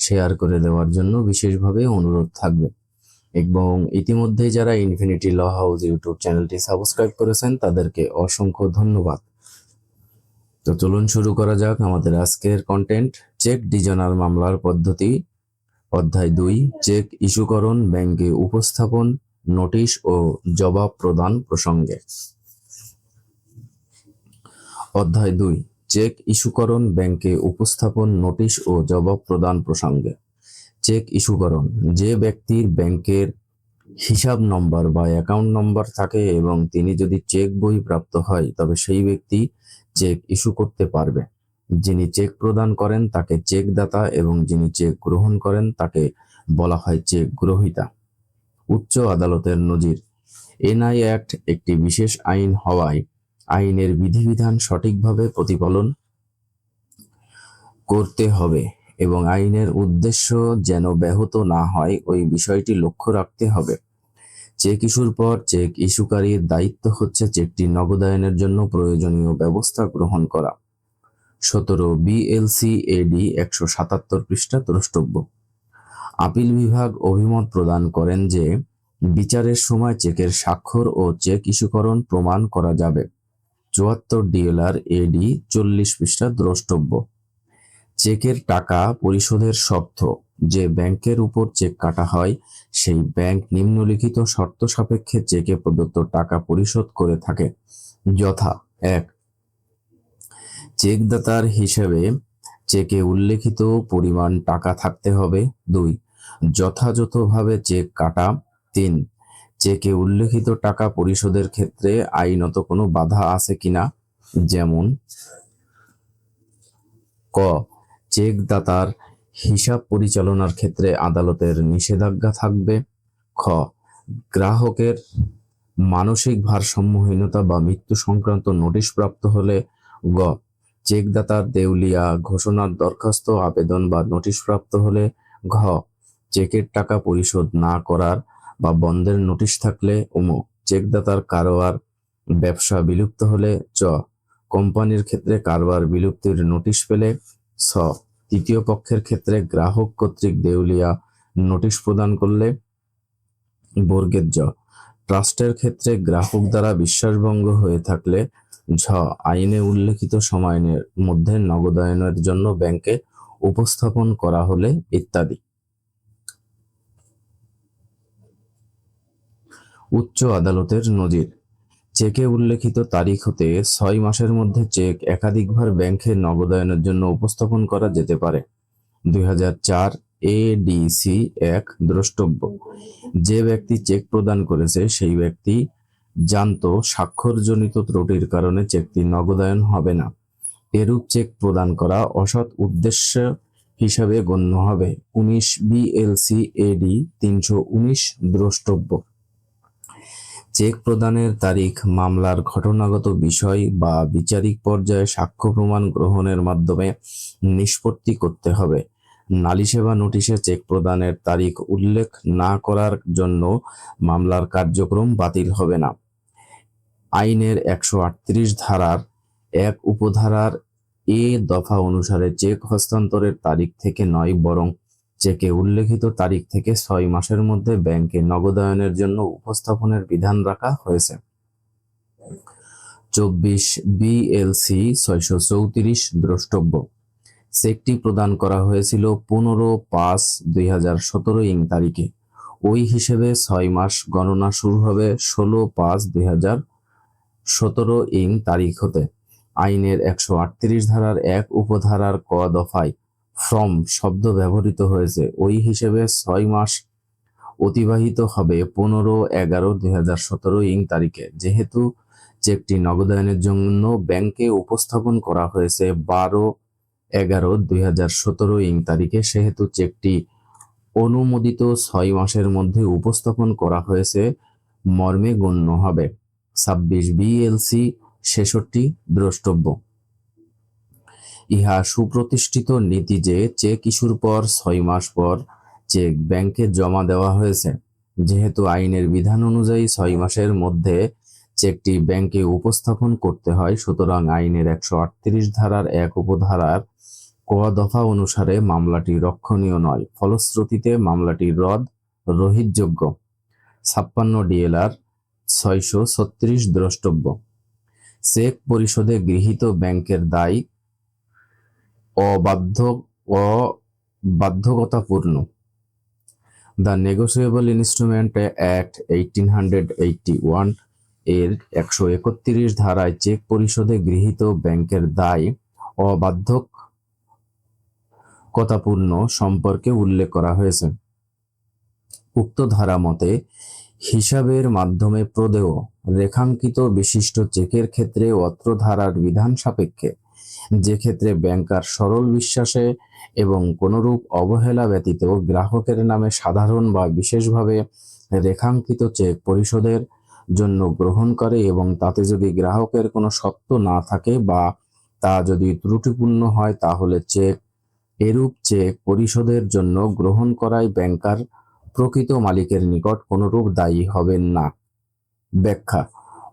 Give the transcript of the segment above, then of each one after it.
Share করে দেওয়ার জন্য বিশেষভাবে অনুরোধ থাকবে। এবং ইতিমধ্যে যারা ইনফিনিটি ল হাউস ইউটিউব চ্যানেলটি সাবস্ক্রাইব করেছেন, তাদেরকে অসংখ্য ধন্যবাদ। তো চলুন শুরু করা যাক আমাদের আজকের কন্টেন্ট চেক ডিজনার মামলার পদ্ধতি অধ্যায় দুই চেক ইস্যুকরণ ব্যাংকে উপস্থাপন নোটিশ ও জবাব প্রদান প্রসঙ্গে। অধ্যায় দুই চেক ইস্যুকরণ ব্যাংকে উপস্থাপন নোটিশ ও জবাব প্রদান প্রসঙ্গে। চেক ইস্যুকরণ, যে ব্যক্তির ব্যাংকের হিসাব নম্বর বা অ্যাকাউন্ট নম্বর থাকে এবং তিনি যদি চেক বই প্রাপ্ত হয়, তবে সেই ব্যক্তি চেক ইস্যু করতে পারবে। যিনি চেক প্রদান করেন, তাকে চেক দাতা এবং যিনি চেক গ্রহণ করেন, তাকে বলা হয় চেক গ্রহীতা। উচ্চ আদালতের নজির। এনআই অ্যাক্ট একটি বিশেষ আইন হওয়ায় আইনের বিধিবিধান সঠিকভাবে প্রতিপালন করতে হবে এবং আইনের উদ্দেশ্য যেন ব্যাহত না হয়, ওই বিষয়টি লক্ষ্য রাখতে হবে। চেক ইস্যুর পর চেক ইস্যুকারীর দায়িত্ব হচ্ছে চেকটি নগদায়নের জন্য প্রয়োজনীয় ব্যবস্থা গ্রহণ করা। সতেরো বিএলসি এডি একশো সাতাত্তর পৃষ্ঠা দ্রষ্টব্য। আপিল বিভাগ অভিমত প্রদান করেন যে বিচারের সময় চেকের স্বাক্ষর ও চেক ইস্যুকরণ প্রমাণ করা যাবে। চুয়াত্তর ডিএলআর এডি চল্লিশ পৃষ্ঠা দ্রষ্টব্য। চেকের টাকা পরিশোধের শর্ত। যে ব্যাংকের উপর চেক কাটা হয়, সেই ব্যাংক নিম্নলিখিত শর্ত সাপেক্ষে চেকে প্রদত্ত টাকা পরিশোধ করে থাকে। যথা, এক। চেকদাতার হিসেবে চেকে উল্লেখিত পরিমাণ টাকা থাকতে হবে। দুই, যথাযথভাবে চেক কাটা। তিন চেকে উল্লেখিত টাকা পরিশোধের ক্ষেত্রে আইনত কোনো বাধা আছে কিনা? যেমন, ক চেক দাতার হিসাব পরিচালনার ক্ষেত্রে আদালতের নিষেধাজ্ঞা থাকবে। খ, গ্রাহকের মানসিক ভারসাম্যহীনতা বা মৃত্যু সংক্রান্ত নোটিশ প্রাপ্ত হলে গ, চেকদাতার দেউলিয়া ঘোষণার দরখাস্ত, আবেদন বা নোটিশ প্রাপ্ত হলে ঘ, চেকের টাকা পরিশোধ না করার বা বন্ধের নোটিশ থাকলে অমুক। চেকদাতার কারবার ব্যবসা বিলুপ্ত হলে চ। কোম্পানির ক্ষেত্রে কারবার বিলুপ্তির নোটিশ পেলে ছ তৃতীয় পক্ষের ক্ষেত্রে গ্রাহক কর্তৃক দেউলিয়া নোটিশ প্রদান করলে বর্গের জ। ট্রাস্টের ক্ষেত্রে গ্রাহক দ্বারা বিশ্বাসভঙ্গ হয়ে থাকলে ঝ। আইনে উল্লেখিত সময়ের মধ্যে নগদায়নের জন্য ব্যাংকে উপস্থাপন করা হলে ইত্যাদি। উচ্চ আদালতের নজির। চেকে উল্লেখিত তারিখ হতে ছয় মাসের মধ্যে চেক একাধিকবার ব্যাংকে নগদায়নের জন্য উপস্থাপন করা যেতে পারে। দুই হাজার চার এডিসি এক দ্রষ্টব্য। যে ব্যক্তি চেক প্রদান করেছে, সেই ব্যক্তি জানত স্বাক্ষরজনিত ত্রুটির কারণে চেকটি নগদায়ন হবে না। এরূপ চেক প্রদান করা অসৎ উদ্দেশ্য হিসাবে গণ্য হবে। উনিশ বিএলসি এডি তিনশো উনিশ দ্রষ্টব্য। চেক প্রদানের তারিখ, মামলার ঘটনাগত বিষয় বা বিচারিক পর্যায়ে সাক্ষ্য প্রমাণ গ্রহণের মাধ্যমে নিষ্পত্তি করতে হবে। নালিশে বা নোটিশে চেক প্রদানের তারিখ উল্লেখ না করার জন্য মামলার কার্যক্রম বাতিল হবে না। আইনের একশো আটত্রিশ ধারার এক উপধারার এ দফা অনুসারে চেক হস্তান্তরের তারিখ থেকে নয়, বরং চেকে উল্লেখিত তারিখ থেকে ছয় মাসের মধ্যে ব্যাংকে নগদায়নের জন্য উপস্থাপনের বিধান রাখা হয়েছে। চব্বিশ বিএলসি ছয়শো চৌত্রিশ দ্রষ্টব্য। চেকটি প্রদান করা হয়েছিল পনেরো পাঁচ দুই হাজার সতেরো ইং তারিখে। ওই হিসেবে ছয় মাস গণনা শুরু হবে ষোলো পাঁচ দুই হাজার সতেরো ইং তারিখ হতে। আইনের একশো আটত্রিশ ধারার এক উপধারার ক দফায় ফ্রম শব্দ ব্যবহৃত হয়েছে। ওই হিসেবে ছয় মাস অতিবাহিত হবে পনেরো এগারো দুই হাজার সতেরো ইং তারিখে। যেহেতু চেকটি নগদায়নের জন্য ব্যাংকে উপস্থাপন করা হয়েছে বারো এগারো দুই হাজার সতেরো ইং তারিখে, সেহেতু চেকটি অনুমোদিত ছয় মাসের মধ্যে উপস্থাপন করা হয়েছে, মর্মে গণ্য হবে। ছাব্বিশ বিএলসি ছেষট্টি দ্রষ্টব্য। ইহা সুপ্রতিষ্ঠিত নীতি যে চেক ইস্যুর পর ছয় মাস পর চেক ব্যাংকে জমা দেওয়া হয়েছে, যেহেতু আইনের বিধান অনুযায়ী ছয় মাসের মধ্যে চেকটি ব্যাংকে উপস্থাপন করতে হয়, সুতরাং আইনের একশো আটত্রিশ ধারার এক উপধারার ক দফা অনুসারে মামলাটি রক্ষণীয় নয়। ফলশ্রুতিতে মামলাটি রদ রহিতযোগ্য। ছাপ্পান্ন ডিএলআর ছয়শো ছত্রিশ দ্রষ্টব্য। চেক পরিশোধে গৃহীত ব্যাংকের দায় অবাধ্য অবাধ্যকতাপূর্ণ the negotiable instrument act eighteen hundred eighty ওয়ানের একশো একত্রিশ ধারায় চেক পরিশোধে গৃহীত ব্যাংকের দায় অবাধ্যকতাপূর্ণ সম্পর্কে উল্লেখ করা হয়েছে। উক্ত ধারা মতে, হিসাবের মাধ্যমে প্রদেয় রেখাঙ্কিত বিশিষ্ট চেকের ক্ষেত্রে অত্র ধারার বিধান সাপেক্ষে যে ক্ষেত্রে ব্যাংকার সরল বিশ্বাসে এবং কোনরূপ অবহেলা ব্যতীত গ্রাহকের নামে সাধারণ বা বিশেষভাবে রেখাঙ্কিত চেক পরিশোধের জন্য গ্রহণ করে এবং তাতে যদি গ্রাহকের কোনো সত্য না থাকে বা তা যদি ত্রুটিপূর্ণ হয়, তাহলে চেক, এরূপ চেক পরিশোধের জন্য গ্রহণ করায় ব্যাংকার প্রকৃত মালিকের নিকট কোনরূপ দায়ী হবেন না। ব্যাখ্যা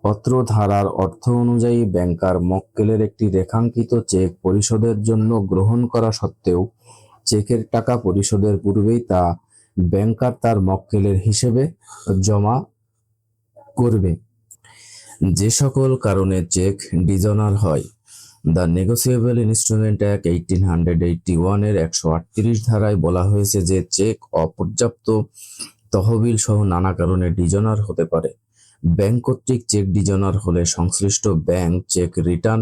অত্র ধারার অর্থ অনুযায়ী ব্যাংকার মক্কেলের একটি রেখাঙ্কিত চেক পরিশোধের জন্য গ্রহণ করা সত্ত্বেও চেকের টাকা পরিশোধের পূর্বেই তা ব্যাংকার তার মক্কেলের হিসেবে জমা করবে। যে সকল কারণে চেক ডিজনার হয়, the negotiable instrument act eighteen hundred eighty ওয়ানের একশো আটত্রিশ ধারায় বলা হয়েছে যে চেক অপর্যাপ্ত তহবিল সহ নানা কারণে ডিজনার হতে পারে। ব্যাংক কর্তৃক চেক ডিজনার হলে সংশ্লিষ্ট ব্যাংক চেক রিটার্ন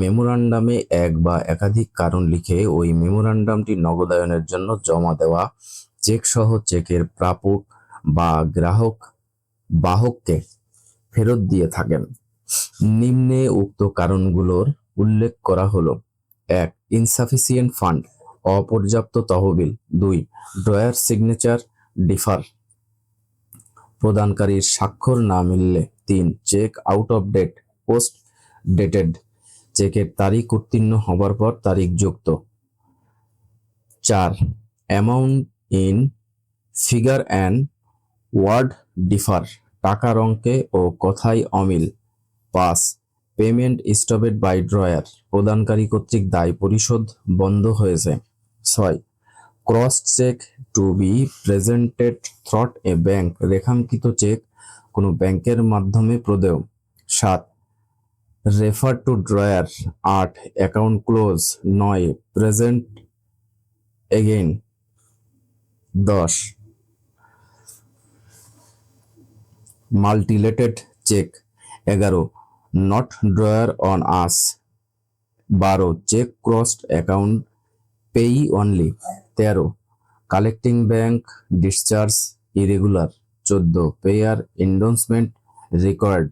মেমোরান্ডামে এক বা একাধিক কারণ লিখে ওই মেমোরান্ডামটি নগদায়নের জন্য জমা দেওয়া চেক সহ চেকের প্রাপক বা গ্রাহক বাহককে ফেরত দিয়ে থাকেন। নিম্নে উক্ত কারণগুলোর উল্লেখ করা হলো, এক ইনসাফিসিয়েন্ট ফান্ড অপর্যাপ্ত তহবিল, দুই, ড্রয়ার সিগনেচার ডিফার। প্রদানকারীর স্বাক্ষর না মিললে তিন cheque out of date, post dated চেকের তারিখ উত্তীর্ণ হবার পর তারিখ যুক্ত চার, amount in figure and word differ টাকার অঙ্কে ও কথায় অমিল। পাঁচ, পেমেন্ট স্টপেড বাই ড্রয়ার, প্রদানকারী কর্তৃক দায় পরিশোধ বন্ধ হয়েছে। ছয় cross cheque to be presented through a bank রেখাঙ্কিত cheque কোনো ব্যাংকের মাধ্যমে প্রদেয়। সাত রেফার টু ড্রয়ার আট অ্যাকাউন্ট ক্লোজ নয় প্রেজেন্ট এগেইন দশ মাল্টিলেটেড চেক এগারো নট ড্রয়ার অন আস বারো cheque crossed account payee only তেরো কালেক্টিং ব্যাংক, ডিসচার্জ, ইরেগুলার, চোদ্দ, পেয়ার এন্ডোন্সমেন্ট রেকর্ড,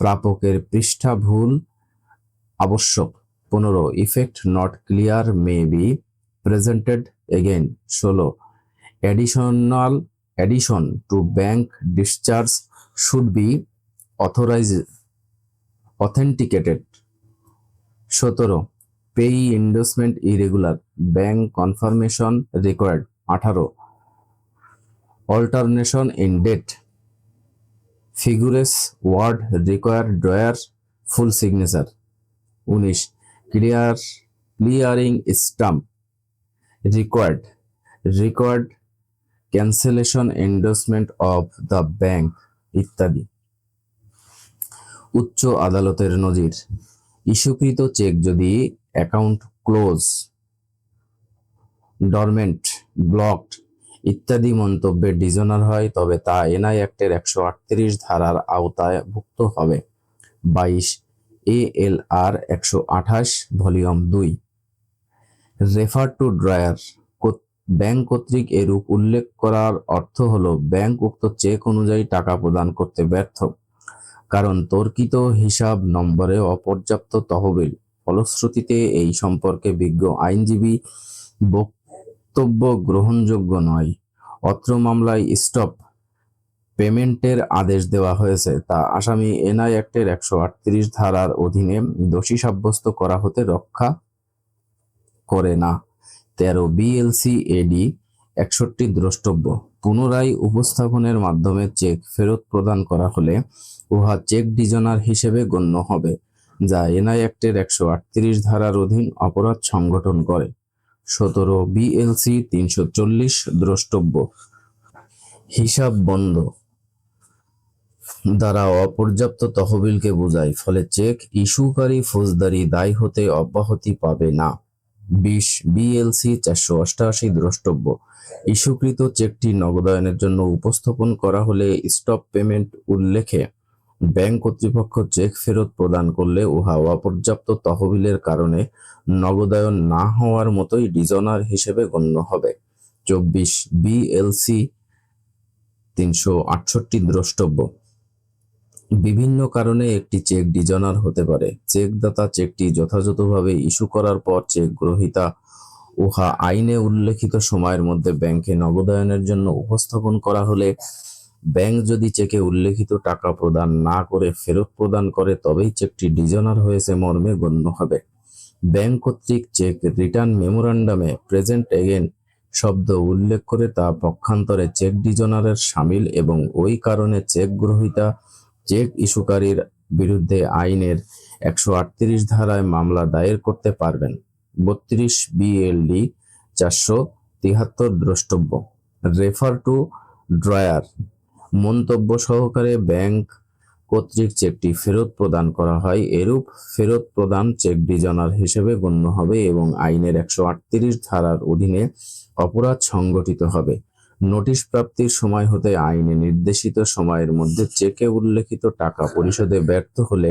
প্রাপকের পৃষ্ঠা ভুল, আবশ্যক, পনেরো, effect not clear, may be, presented again ষোলো, additional, addition to bank discharge should be authorized authenticated সতেরো, payee endorsement irregular, bank confirmation required আঠারো। Alternation in date figures word require drawer full signature উনিশ clear clearing stamp required required cancellation endorsement of the bank ইত্যাদি। উচ্চ আদালতের নজির। ইস্যুকৃত cheque যদি account close dormant blocked ইত্যাদি মন্তব্যে ডিজনার হয়, তবে তা এনআই অ্যাক্টের একশো আটত্রিশ ধারার আওতায় ভুক্ত হবে। বাইশ এ এল আর একশো আঠাশ, ভলিউম দুই। রেফার টু ড্রয়ার ব্যাংক কর্তৃক এরূপ উল্লেখ করার অর্থ হলো, ব্যাংক উক্ত চেক অনুযায়ী টাকা প্রদান করতে ব্যর্থ। কারণ তর্কিত হিসাব নম্বরে অপর্যাপ্ত তহবিল। ফলশ্রুতিতে এই সম্পর্কে বিজ্ঞ আইনজীবী বক্তব্য গ্রহণযোগ্য নয়। অত্র মামলায় স্টপ পেমেন্টের আদেশ দেওয়া হয়েছে। তা আসামি এনআই অ্যাক্টের একশো আটত্রিশ ধারার অধীনে দোষী সাব্যস্ত করা হতে রক্ষা করে না। তেরো বিএলসি এডি একষট্টি দ্রষ্টব্য। পুনরায় উপস্থাপনের মাধ্যমে চেক ফেরত প্রদান করা হলে উহা চেক ডিজনার হিসেবে গণ্য হবে, যা এনআই অ্যাক্টের একশো আটত্রিশ ধারার অধীন অপরাধ সংগঠন করে। সতেরো বিএলসি তিনশো চল্লিশ দ্রষ্টব্য। হিসাব বন্ধ। দ্বারা অপর্যাপ্ত তহবিলকে বোঝায়, ফলে চেক ইস্যুকারী ফৌজদারি দায় হতে অব্যাহতি পাবে না। বিশ বিএলসি চারশো অষ্টাশি দ্রষ্টব্য। ইস্যুকৃত চেকটি নগদায়নের জন্য উপস্থাপন করা হলে স্টপ পেমেন্ট উল্লেখে ব্যাংক কর্তৃপক্ষ চেক ফেরত প্রদান করলে উহা অপর্যাপ্ত তহবিলের কারণে নগদায়ন না হওয়ার মতোই ডিজনার হিসেবে গণ্য হবে। চব্বিশ বিএলসি তিনশো আটষট্টি দ্রষ্টব্য। বিভিন্ন কারণে একটি চেক ডিজনার হতে পারে। চেকদাতা চেকটি যথাযথভাবে ইস্যু করার পর চেক গ্রহীতা উহা আইনে উল্লেখিত সময়ের মধ্যে ব্যাংকে নগদায়নের জন্য উপস্থাপন করা হলে ব্যাংক যদি চেকে উল্লেখিত টাকা প্রদান না করে ফেরত প্রদান করে, তবেই চেকটি ডিজনার হয়েছে মর্মে গণ্য হবে। ব্যাংক কর্তৃক চেক রিটার্ন মেমোরান্ডামে প্রেজেন্ট এগেন শব্দ উল্লেখ করে তা পক্ষান্তরে চেক ডিজনারের সামিল এবং ওই কারণে চেক গ্রহীতা চেক ইস্যুকারীর বিরুদ্ধে আইনের একশো আটত্রিশ ধারায় মামলা দায়ের করতে পারবেন। বত্রিশ বিএলডি চারশো তিহাত্তর দ্রষ্টব্য। Refer to drawer. মন্তব্য সহকারে ব্যাংক কর্তৃক চেকটি ফেরত প্রদান করা হয়। এরূপ ফেরত প্রদান চেক ডিজনার হিসেবে গণ্য হবে এবং আইনের একশো আটত্রিশ ধারার অধীনে অপরাধ সংগঠিত হবে। নোটিশ প্রাপ্তির সময় হতে আইনে নির্দেশিত সময়ের মধ্যে চেকে উল্লেখিত টাকা পরিশোধে ব্যর্থ হলে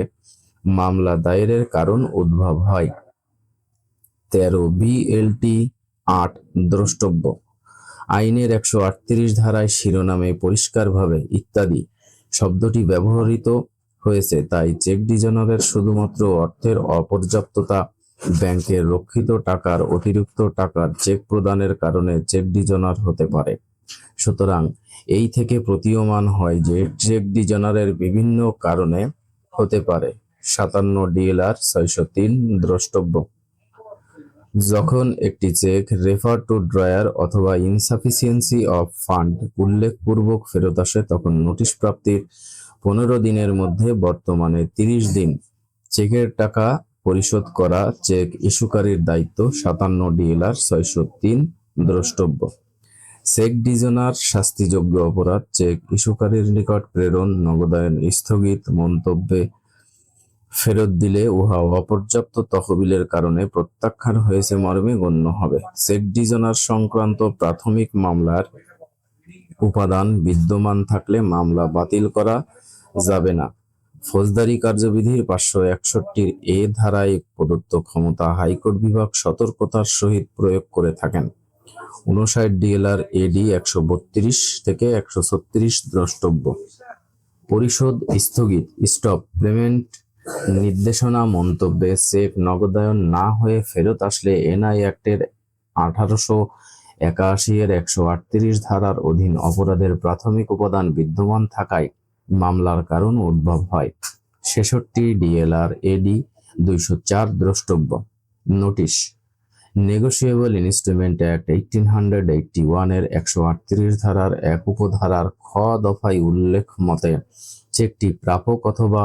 মামলা দায়েরের কারণ উদ্ভব হয়। তেরো বিএলটি আট দ্রষ্টব্য। আইনের একশো আটত্রিশ ধারায় শিরোনামে পরিষ্কারভাবে ইত্যাদি শব্দটি ব্যবহৃত হয়েছে, তাই চেক ডিজনারের শুধুমাত্র অর্থের অপর্যাপ্ততা ব্যাংকের রক্ষিত টাকার অতিরিক্ত টাকার চেক প্রদানের কারণে চেক ডিজনার হতে পারে। সুতরাং এই থেকে প্রতীয়মান হয় যে চেক ডিজনারের বিভিন্ন কারণে হতে পারে। সাতান্ন ডিএলআর, ছয়শো তিন, দ্রষ্টব্য। যখন একটি চেক রেফার টু ড্রয়ার অথবা ইনসাফিসিয়েন্সি অফ ফান্ড উল্লেখপূর্বক ফেরত আসে, তখন নোটিশ প্রাপ্তির পনেরো দিনের মধ্যে বর্তমানে তিরিশ দিন। চেকের টাকা পরিশোধ করা চেক ইস্যুকারীর দায়িত্ব সাতান্ন ডিএলআর ছয়শো তিন দ্রষ্টব্য। চেক ডিজনার শাস্তিযোগ্য অপরাধ, চেক ইস্যুকারীর নিকট প্রেরণ, নগদায়ন, স্থগিত, মন্তব্যে ফেরত দিলে উহা অপর্যাপ্ত তহবিলের কারণে প্রত্যাখ্যান হয়েছে মর্মে গণ্য হবে। চেক ডিজনার সংক্রান্ত প্রাথমিক মামলার উপাদান বিদ্যমান থাকলে মামলা বাতিল করা যাবে না। ফৌজদারি কার্যবিধির পাঁচশো একষট্টির এ ধারায় প্রদত্ত ক্ষমতা হাইকোর্ট বিভাগ সতর্কতার সহিত প্রয়োগ করে থাকেন। উনষাট ডিএলআর এডি একশো বত্রিশ থেকে একশো ছত্রিশ দ্রষ্টব্য। পরিশোধ স্থগিত। স্টপ। পেমেন্ট নির্দেশনা, মন্তব্যে সেফ নগদায়ন না হয়ে ফেরত আসলে এনআই অ্যাক্টের আঠারোশো একাশি এর একশো আটত্রিশ ধারার অধীন অপরাধের প্রাথমিক উপাদান বিদ্যমান থাকায় মামলার কারণ উদ্ভব হয়। ছেষট্টি ডিএলআর এডি দুইশো চার দ্রষ্টব্য। Notice. Negotiable instrument act eighteen hundred eighty ওয়ানের একশো আটত্রিশ ধারার এক উপধারার খ দফায় উল্লেখ মতে চেকটি প্রাপক অথবা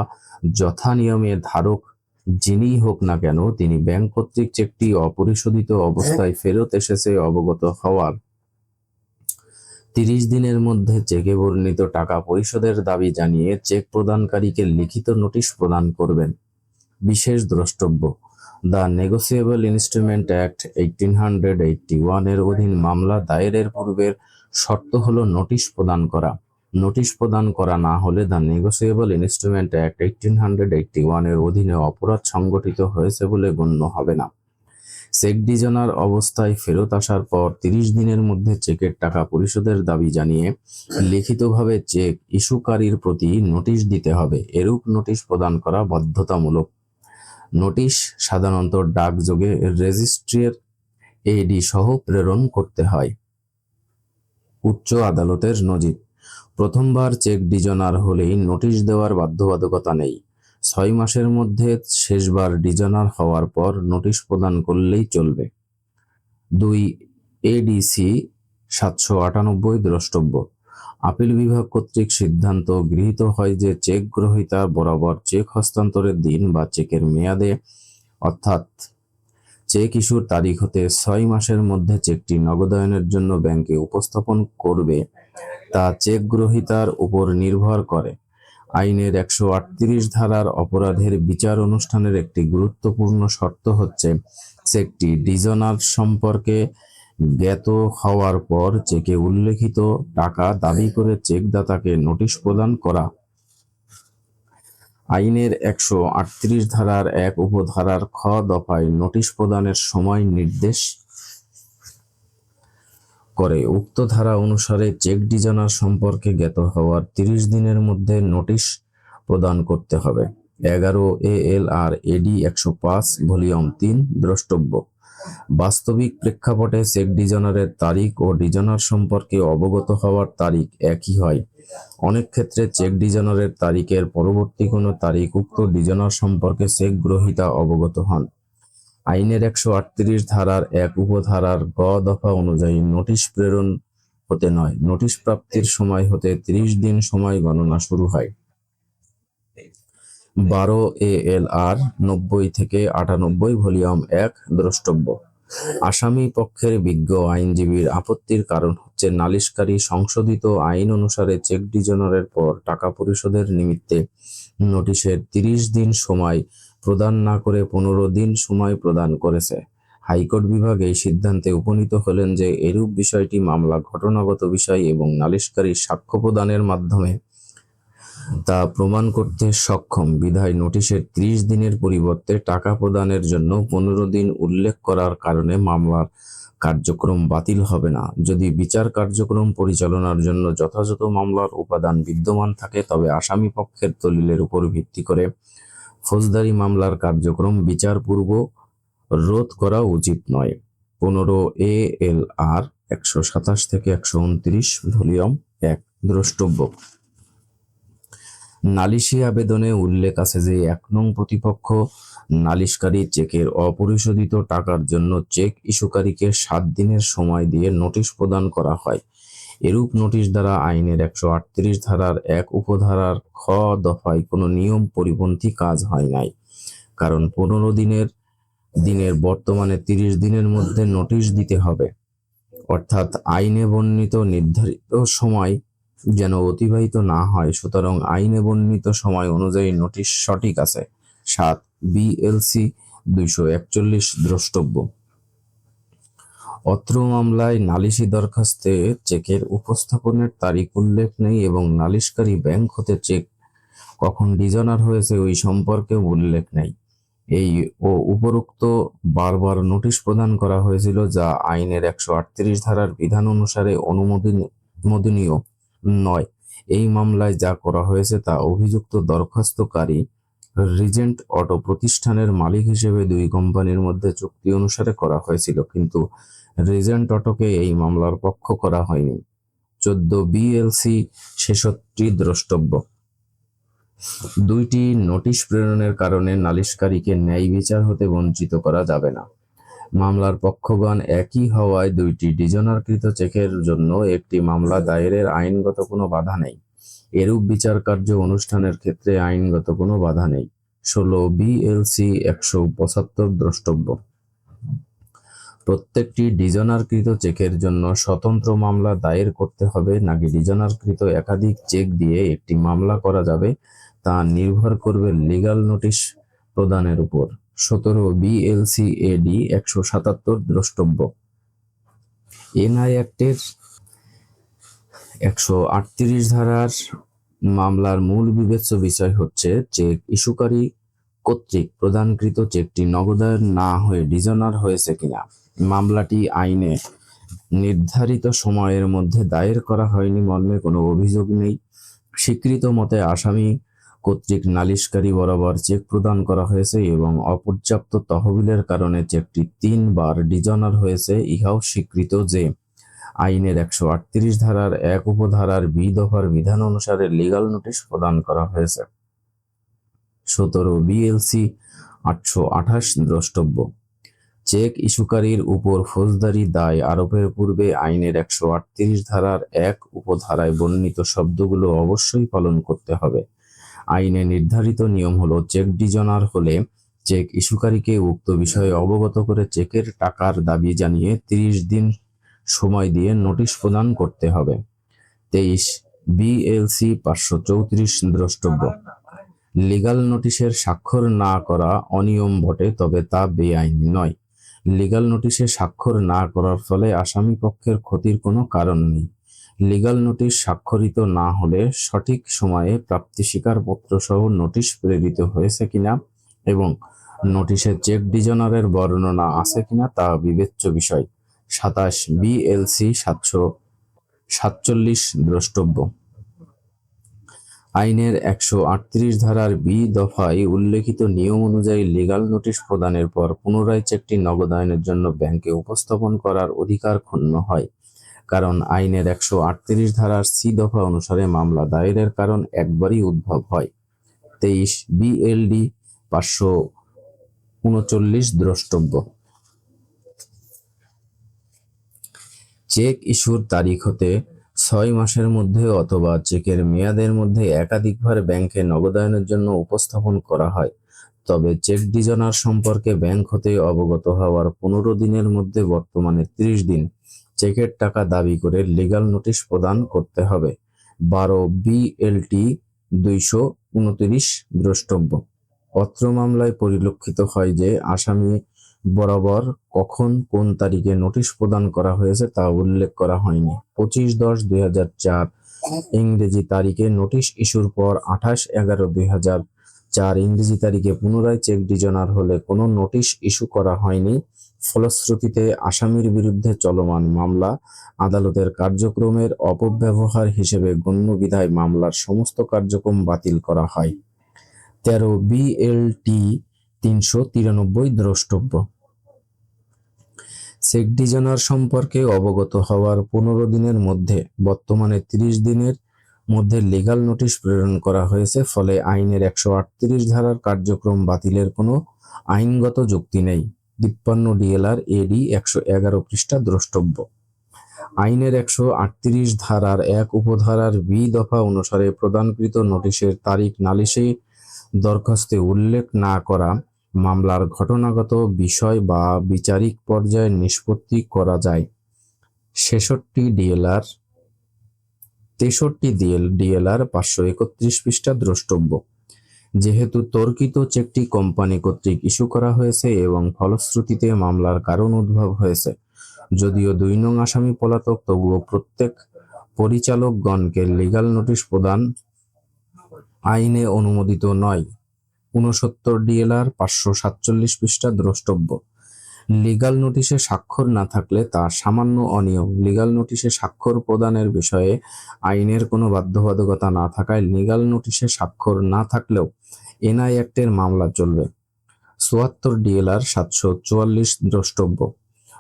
যথানিয়মে ধারক যিনিই হোক না কেন তিনি ব্যাংক কর্তৃক চেকটি অপরিশোধিত অবস্থায় ফেরত এসেছে অবগত হওয়ার। তিরিশ দিনের মধ্যে চেকে বর্ণিত টাকা পরিশোধের দাবি জানিয়ে চেক প্রদানকারীকে লিখিত নোটিশ প্রদান করবেন। বিশেষ দ্রষ্টব্য the negotiable instrument act eighteen hundred eighty ওয়ানের অধীন মামলা দায়েরের পূর্বের শর্ত হল নোটিশ প্রদান করা। নোটিশ প্রদান করা না হলে the negotiable instrument act eighteen hundred eighty ওয়ানের অধীনে অপরাধ সংগঠিত হয়েছে বলে গণ্য হবে না। চেক ডিজনার অবস্থায় ফেরত আসার পর তিরিশ দিনের মধ্যে চেকের টাকা পরিশোধের দাবি জানিয়ে লিখিতভাবে চেক ইস্যুকারীর প্রতি নোটিশ দিতে হবে। এরূপ নোটিশ প্রদান করা বাধ্যতামূলক। নোটিশ সাধারণত ডাকযোগে রেজিস্ট্রির এডি সহ প্রেরণ করতে হয়। উচ্চ আদালতের নজির। প্রথমবার চেক ডিজনার হলেই নোটিশ দেওয়ার বাধ্যবাধকতা নেই। ছয় মাসের মধ্যে শেষবার ডিজনার হওয়ার পর নোটিশ প্রদান করলেই চলবে। দুই এডিসি সাতশো আটানব্বই দ্রষ্টব্য। আপিল বিভাগ কর্তৃক সিদ্ধান্ত গৃহীত হয় যে চেক গ্রহীতা বরাবর চেক হস্তান্তরের দিন বা চেকের মেয়াদে, অর্থাৎ চেক ইস্যুর তারিখ হতে ছয় মাসের মধ্যে চেকটি নগদায়নের জন্য ব্যাংকে উপস্থাপন করবে তা চেক গ্রহীতার উপর নির্ভর করে। আইনের একশো আটত্রিশ ধারার অপরাধের বিচার অনুষ্ঠানের একটি গুরুত্বপূর্ণ শর্ত হচ্ছে, চেকটি ডিজনার সম্পর্কে জ্ঞাত হওয়ার পর চেকে উল্লেখিত টাকা দাবি করে চেকদাতাকে নোটিশ প্রদান করা। আইনের একশো আটত্রিশ ধারার এক উপধারার খ দফায় নোটিশ প্রদানের সময় নির্দেশ করে। উক্ত ধারা অনুসারে চেক ডিজাইনার সম্পর্কে জ্ঞাত হওয়ার তিরিশ দিনের মধ্যে নোটিশ প্রদান করতে হবে। এগারো এ এল আর এডি একশো পাঁচ ভলিউম তিন দ্রষ্টব্য। বাস্তবিক প্রেক্ষাপটে চেক ডিজাইনারের তারিখ ও ডিজাইনার সম্পর্কে অবগত হওয়ার তারিখ একই হয়। অনেক ক্ষেত্রে চেক ডিজাইনারের তারিখের পরবর্তী কোনো তারিখ উক্ত ডিজাইনার সম্পর্কে চেক গ্রহীতা অবগত হন। আইনের একশো আটত্রিশ ধারার এক উপধারার গ দফা অনুযায়ী নোটিশ প্রেরণ হতে নয়। নোটিশ প্রাপ্তির সময় হতে ত্রিশ দিন সময় গণনা শুরু হয়। বারো এ এল আর নব্বই থেকে আটানব্বই ভলিউম এক দ্রষ্টব্য। আসামি পক্ষের বিজ্ঞ আইনজীবীর আপত্তির কারণ হচ্ছে নালিশকারী সংশোধিত আইন অনুসারে চেক ডিজনারের পর টাকা পরিশোধের নিমিত্তে নোটিশের তিরিশ দিন সময় প্রদান না করে পনেরো দিন সময় প্রদান করেছে। হাইকোর্ট বিভাগ এই সিদ্ধান্তে উপনীত হলেন যে এরূপ বিষয়টি মামলা ঘটনাগত বিষয় এবং নালিশকারী সাক্ষ্য প্রদানের মাধ্যমে তা প্রমাণ করতে সক্ষম। বিধায় নোটিশের ত্রিশ দিনের পরিবর্তে টাকা প্রদানের জন্য পনেরো দিন উল্লেখ করার কারণে মামলার কার্যক্রম বাতিল হবে না। যদি বিচার কার্যক্রম পরিচালনার জন্য যথাযথ মামলার উপাদান বিদ্যমান থাকে, তবে আসামি পক্ষের দলিলের উপর ভিত্তি করে ফৌজদারি মামলার কার্যক্রম বিচারপূর্ব রোধ করা উচিত নয়। পনেরো এ এল আর একশো সাতাশ থেকে একশো উনত্রিশ ভলিউম এক দ্রষ্টব্য। নালিশি আবেদনে উল্লেখ আছে যে, এক নং প্রতিপক্ষ নালিশকারী চেকের অপরিশোধিত টাকার জন্য চেক ইস্যুকারীকে সাত দিনের সময় দিয়ে নোটিশ প্রদান করা হয়। এরূপ নোটিশ দ্বারা আইনের একশো আটত্রিশ ধারার এক উপধারার খ দফায় কোনো নিয়ম পরিপন্থী কাজ হয় নাই। কারণ পনেরো দিনের দিনের বর্তমানে তিরিশ দিনের মধ্যে নোটিশ দিতে হবে। অর্থাৎ আইনে বর্ণিত নির্ধারিত সময় যেন অতিবাহিত না হয়, সুতরাং আইনে বর্ণিত সময় অনুযায়ী নোটিশ সঠিক আছে। সাত বিএলসি দুইশো একচল্লিশ দ্রষ্টব্য। অত্র মামলায় নালিশি দরখাস্তে চেকের উপস্থাপনের তারিখ উল্লেখ নেই এবং নালিশকারী ব্যাংক হতে চেক কখন ডিজনার হয়েছে ওই সম্পর্কে উল্লেখ নেই। এই ও উপরোক্ত বারবার নোটিশ প্রদান করা হয়েছিল যা আইনের একশো আটত্রিশ ধারার বিধান অনুসারে অনুমোদনীয়। নয়। এই মামলায় যা করা হয়েছে তা অভিযুক্ত দরখাস্তকারী রিজেন্ট অটো প্রতিষ্ঠানের মালিক হিসেবে দুই কোম্পানির মধ্যে চুক্তি অনুসারে করা হয়েছিল, কিন্তু রিজেন্ট অটোকে এই মামলার পক্ষ করা হয়নি। চোদ্দ বিএলসি ছেষট্টি দ্রষ্টব্য। দুইটি নোটিশ প্রেরণের কারণে নালিশকারীকে ন্যায় বিচার হতে বঞ্চিত করা যাবে না। মামলার পক্ষগণ একই হওয়ায় দুইটি ডিজনারকৃত চেকের জন্য একটি মামলা দায়েরের আইনগত কোনো বাধা নেই। এরূপ বিচার কার্য অনুষ্ঠানের ক্ষেত্রে আইনগত কোনো বাধা নেই। ষোলো বিএলসি একশো পঁচাত্তর দ্রষ্টব্য। প্রত্যেকটি ডিজনারকৃত চেকের জন্য স্বতন্ত্র মামলা দায়ের করতে হবে নাকি ডিজনারকৃত একাধিক চেক দিয়ে একটি মামলা করা যাবে তা নির্ভর করবে লিগাল নোটিশ প্রদানের উপর। সতেরো বিএলসি এডি একশো সাতাত্তর দ্রষ্টব্য। এনআই অ্যাক্টের একশো আটত্রিশ ধারার মামলার মূল বিবেচ্য বিষয় হচ্ছে চেক ইস্যুকারী কর্তৃক প্রদানকৃত চেকটি নগদায়ন না হয়ে ডিজনার হয়েছে কিনা। মামলাটি আইনে নির্ধারিত সময়ের মধ্যে দায়ের করা হয়নি মর্মে কোনো অভিযোগ নেই। স্বীকৃত মতে আসামি কর্তৃক নালিশকারী বরাবর চেক প্রদান করা হয়েছে এবং অপর্যাপ্ত তহবিলের কারণে চেকটি তিনবার ডিজনার হয়েছে। ইহাও স্বীকৃত যে আইনের একশো আটত্রিশ ধারার এক উপধারার বি দফার বিধান অনুসারে লিগাল নোটিশ প্রদান করা হয়েছে। সতেরো বিএলসি আটশো আঠাশ দ্রষ্টব্য। চেক ইস্যুকারীর উপর ফৌজদারি দায় আরোপের পূর্বে আইনের একশো আটত্রিশ ধারার এক উপধারায় বর্ণিত শব্দগুলো অবশ্যই পালন করতে হবে। আইনে নির্ধারিত নিয়ম হলো চেক ডিজনার হলে চেক ইস্যুকারীকে উক্ত বিষয়ে অবগত করে চেকের টাকার দাবি জানিয়ে তিরিশ দিন সময় দিয়ে নোটিশ প্রদান করতে হবে। তেইশ বিএলসি পাঁচশো চৌত্রিশ দ্রষ্টব্য। লিগাল নোটিশের স্বাক্ষর না করা অনিয়ম বটে, তবে তা বেআইনি নয়। লিগাল নোটিশে স্বাক্ষর না করার ফলে আসামি পক্ষের ক্ষতির কোনো কারণ নেই। লিগাল নোটিশ স্বাক্ষরিত না হলে সঠিক সময়ে প্রাপ্তি স্বীকারপত্র সহ নোটিশ প্রেরিত হয়েছে কিনা এবং নোটিশে চেক ডিজনারের বর্ণনা আছে কিনা তা বিবেচ্য বিষয়। সাতাশ বিএলসি সাতশো সাতচল্লিশ দ্রষ্টব্য। আইনের একশো আটত্রিশ ধারার বি দফায় উল্লেখিত নিয়ম অনুযায়ী লিগাল নোটিশ প্রদানের পর পুনরায় চেকটি নগদায়নের জন্য ব্যাংকে উপস্থাপন করার অধিকার ক্ষুণ্ণ হয়। কারণ আইনের একশো আটত্রিশ ধারার সি দফা অনুসারে মামলা দায়েরের কারণ একবারই উদ্ভব হয়। তেইশ বিএলডি পাঁচশো উনচল্লিশ দ্রষ্টব্য। চেক ইস্যুর তারিখ হতে ছয় মাসের মধ্যে অথবা চেকের মেয়াদের মধ্যে একাধিকবার ব্যাংকে নগদায়নের জন্য উপস্থাপন করা হয়। তবে চেক ডিজনার সম্পর্কে ব্যাংক হতে অবগত হওয়ার পনেরো দিনের মধ্যে বর্তমানে ত্রিশ দিন। চেকের টাকা দাবি করে লিগাল নোটিশ প্রদান করতে হবে। বারো বিএলটি দুইশো উনত্রিশ দ্রষ্টব্য। অত্র মামলায় পরিলক্ষিত হয় যে আসামি বরাবর কখন কোন তারিখে নোটিশ প্রদান করা হয়েছে তা উল্লেখ করা হয়নি। পঁচিশ দশ দুই হাজার চার ইংরেজি তারিখে নোটিশ ইস্যুর পর আঠাশ এগারো দুই হাজার চার ইংরেজি তারিখে পুনরায় চেক ডিজনার হলে কোনো নোটিশ ইস্যু করা হয়নি। ফলশ্রুতিতে আসামির বিরুদ্ধে চলমান মামলা আদালতের কার্যক্রমের অপব্যবহার হিসেবে গণ্য বিধায় মামলার সমস্ত কার্যক্রম বাতিল করা হয়। তেরো বিএলটি তিনশো তিরানব্বই দ্রষ্টব্য। চেক ডিজনার সম্পর্কে অবগত হওয়ার পনেরো দিনের মধ্যে, বর্তমানে তিরিশ দিনের মধ্যে লিগাল নোটিশ প্রেরণ করা হয়েছে, ফলে আইনের একশো আটত্রিশ ধারার কার্যক্রম বাতিলের কোনো আইনগত যুক্তি নেই। তিপ্পান্ন ডিএলআর এডি একশো এগারো পৃষ্ঠা দ্রষ্টব্য। আইনের একশো আটত্রিশ ধারার এক উপধারার বি দফা অনুসারে প্রদানকৃত নোটিশের তারিখ নালিশে দরখাস্তে উল্লেখ না করা মামলার ঘটনাগত বিষয় বা বিচারিক পর্যায়ে নিষ্পত্তি করা যায়। ছেষট্টি ডিএলআর, তেষট্টি ডিএল, ডিএলআর পাঁচশো একত্রিশ পৃষ্ঠা দ্রষ্টব্য। যেহেতু তর্কিত চেকটি কোম্পানি কর্তৃক ইস্যু করা হয়েছে এবং ফলশ্রুতিতে মামলার কারণ উদ্ভব হয়েছে। যদিও দুই নং আসামি পলাতক, তবুও প্রত্যেক পরিচালকগণকে লিগাল নোটিশ প্রদান আইনে অনুমোদিত নয়। ঊনসত্তর ডিএলআর পাঁচশো সাতচল্লিশ পৃষ্ঠা দ্রষ্টব্য। লিগাল নোটিশে স্বাক্ষর না থাকলে তা সামান্য অনিয়ম। লিগাল নোটিশে স্বাক্ষর প্রদানের বিষয়ে আইনের কোনো বাধ্যবাধকতা না থাকায় লিগাল নোটিশে স্বাক্ষর না থাকলেও এনআই অ্যাক্টের মামলা চলবে। চুয়াত্তর ডিএলআর সাতশো চুয়াল্লিশ দ্রষ্টব্য।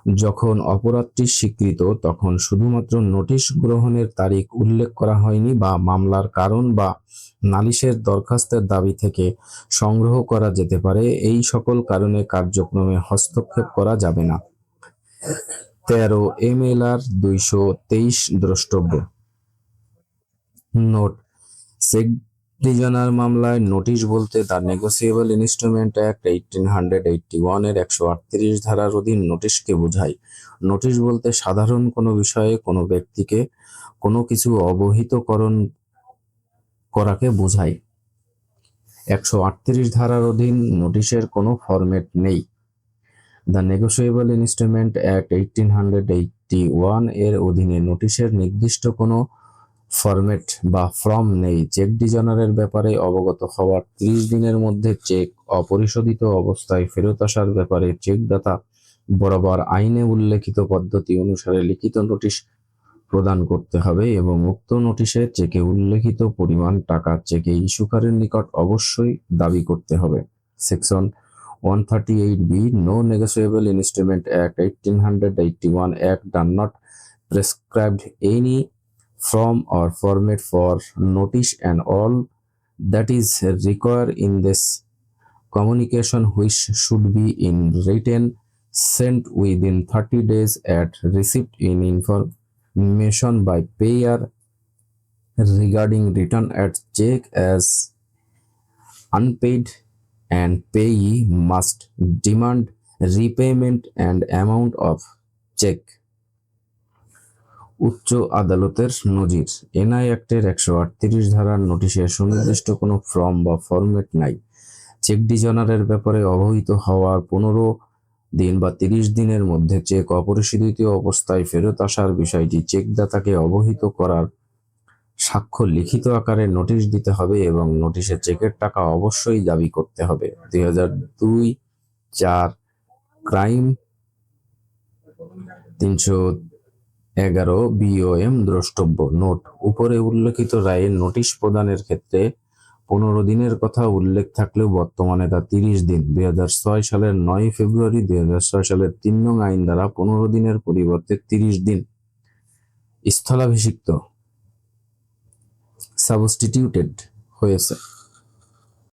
যখন অপরাধটি স্বীকৃত, তখন শুধুমাত্র নোটিশ গ্রহণের তারিখ উল্লেখ করা হয়নি বা মামলার কারণ বা নালিশের দরখাস্তের দাবি থেকে সংগ্রহ করা যেতে পারে। এই সকল কারণে কার্যক্রমে হস্তক্ষেপ করা যাবে না। তেরো এম এল আর দুইশো তেইশ দ্রষ্টব্য। নোট ডিজনার মামলায় নোটিশ বলতে the negotiable instrument act eighteen hundred eighty ওয়ানের একশো আটত্রিশ ধারার অধীন নোটিশকে বোঝায়। নোটিশ বলতে সাধারণ কোনো বিষয়ে কোনো ব্যক্তিকে কোনো কিছু অবহিতকরণ করাকে বোঝায়। একশো আটত্রিশ ধারার অধীন নোটিশের কোনো ফরম্যাট নেই। The negotiable instrument act eighteen hundred eighty ওয়ানের অধীনে নোটিশের নির্দিষ্ট কোনো ফরম্যাট বা ফর্ম নেই। চেক ডিজনারের ব্যাপারে অবগত হওয়ার ত্রিশ দিনের মধ্যে চেক অপরিশোধিত অবস্থায় ফেরত আসার ব্যাপারে চেকদাতা বরাবর আইনে উল্লেখিত পদ্ধতি অনুসারে লিখিত নোটিশ প্রদান করতে হবে এবং উক্ত নোটিশে চেকে উল্লেখিত পরিমাণ টাকা চেকে ইস্যুকারের নিকট অবশ্যই দাবি করতে হবে। Section one thirty eight B no negotiable instrument act eighteen hundred eighty one act done not prescribed any form or format for notice and all that is required in this communication which should be in written sent within 30 days at receipt in information by payer regarding return at check as unpaid and payee must demand repayment and amount of check উচ্চ আদালতের নজির। NI অ্যাক্টের একশো আটত্রিশ ধারার নোটিশে সুনির্দিষ্ট কোনো form বা ফরম্যাট নাই। চেক ডিজনারের ব্যাপারে অবহিত হওয়ার পনেরো দিন বা তিরিশ দিনের মধ্যে চেক অপরিশোধিত অবস্থায় ফেরত আসার বিষয়টি চেকদাতাকে অবহিত করার স্বাক্ষর লিখিত আকারে নোটিশ দিতে হবে এবং নোটিশে চেকের টাকা অবশ্যই দাবি করতে হবে। দুই হাজার দুই চার ক্রাইম তিনশো এগারো বিওএম দ্রষ্টব্য। নোট, উপরে উল্লেখিত রায়ের নোটিশ প্রদানের ক্ষেত্রে পনেরো দিনের কথা উল্লেখ থাকলেও বর্তমানে তা তিরিশ দিন, দুই ছয় সালের নয় ফেব্রুয়ারি, দুই ছয় সালের তিন নং আইন দ্বারা পনেরো দিনের পরিবর্তে তিরিশ দিন। স্থলাভিষিক্ত। সাবস্টিটিউটেড হয়েছে।